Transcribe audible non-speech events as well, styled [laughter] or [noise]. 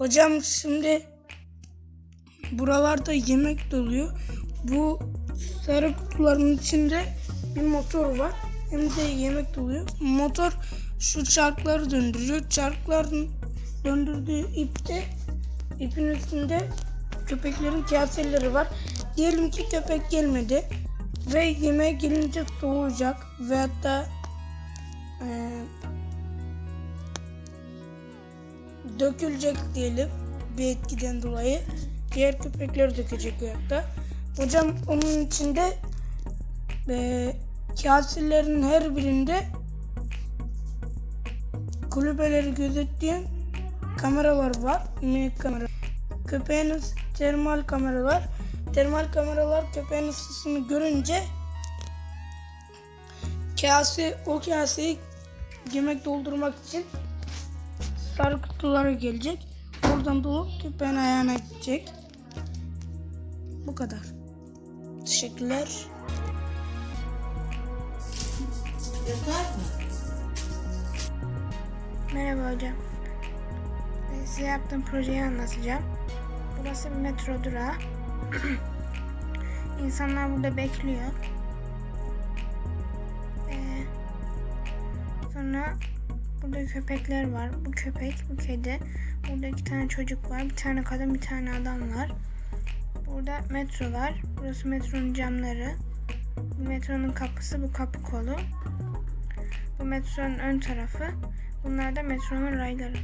Hocam şimdi buralarda yemek doluyor. Bu sarı kutuların içinde bir motor var. Hem de yemek doluyor. Motor şu çarkları döndürüyor. Çarkların döndürdüğü ipte ipin üstünde köpeklerin kaseleri var. Diyelim ki köpek gelmedi ve yemeğe gelince soğuyacak ve hatta eee, dökülecek diyelim bir etkiden dolayı. Diğer köpekler dökecek hatta. Hocam onun içinde eee kaselerin her birinde kulübeleri gözetleyen kameralar var. Minik kamera. Köpeğin ıs- termal kameralar. Termal kameralar köpeğin ısısını görünce kase o kaseyi yemek doldurmak için sarı kutulara gelecek. Oradan dolup köpeğin ayağına gidecek. Bu kadar. Teşekkürler. Yeter mi? Merhaba hocam. Ee, Size yaptığım projeyi anlatacağım. Burası bir metro durağı. [clears throat] İnsanlar burada bekliyor. Ee, sonra burada köpekler var. Bu köpek, bu kedi. Burada iki tane çocuk var. Bir tane kadın, bir tane adam var. Burada metro var. Burası metronun camları. Bu metronun kapısı, bu kapı kolu. Bu metronun ön tarafı. Bunlar da metronun rayları.